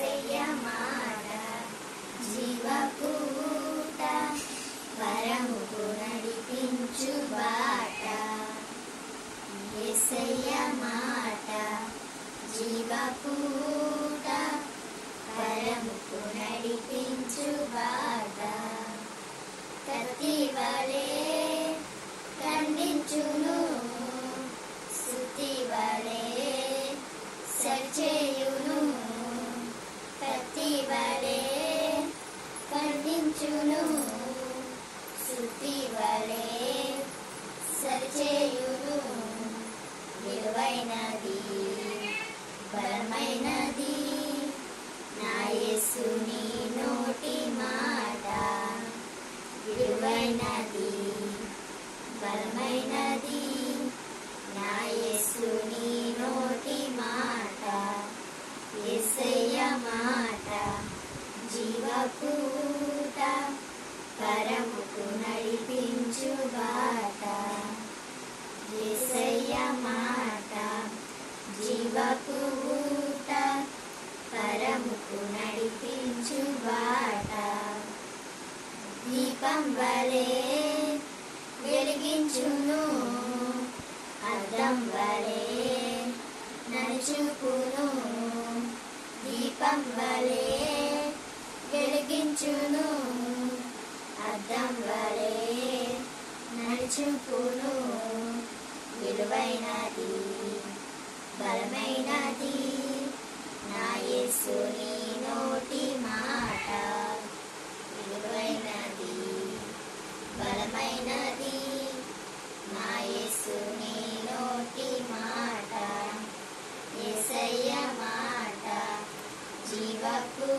ఏసయ్య మాట జీవపూట పరముకు నడిపించు బాట ఏసయ్య మాట జీవపూట పరముకు నడిపించు బాట కత్తి వలే ఖండించును ఖండించును శుద్ధి వలే సరిచేయును విలువైనది బలమైనది నా యేసుని నోటి మాట విలువైనది బలమైనది నా యేసుని నోటి మాట యేసయ్య మాట జీవకు పరముకు నడిపించు బాట. ఎసయ్య మాట జీవపూట పరముకు నడిపించు బాట. దీపం వలే వెలిగించును అద్దం వలే నడుచుకును. దీపం వలే వెలిగించును అద్దం వలే నడుచుకును విలువైనది బలమైనది. నా యేసుని నోటి మాట విలువైనది బలమైనది. నా యేసుని నోటి మాట ఏసయ్య మాట జీవపు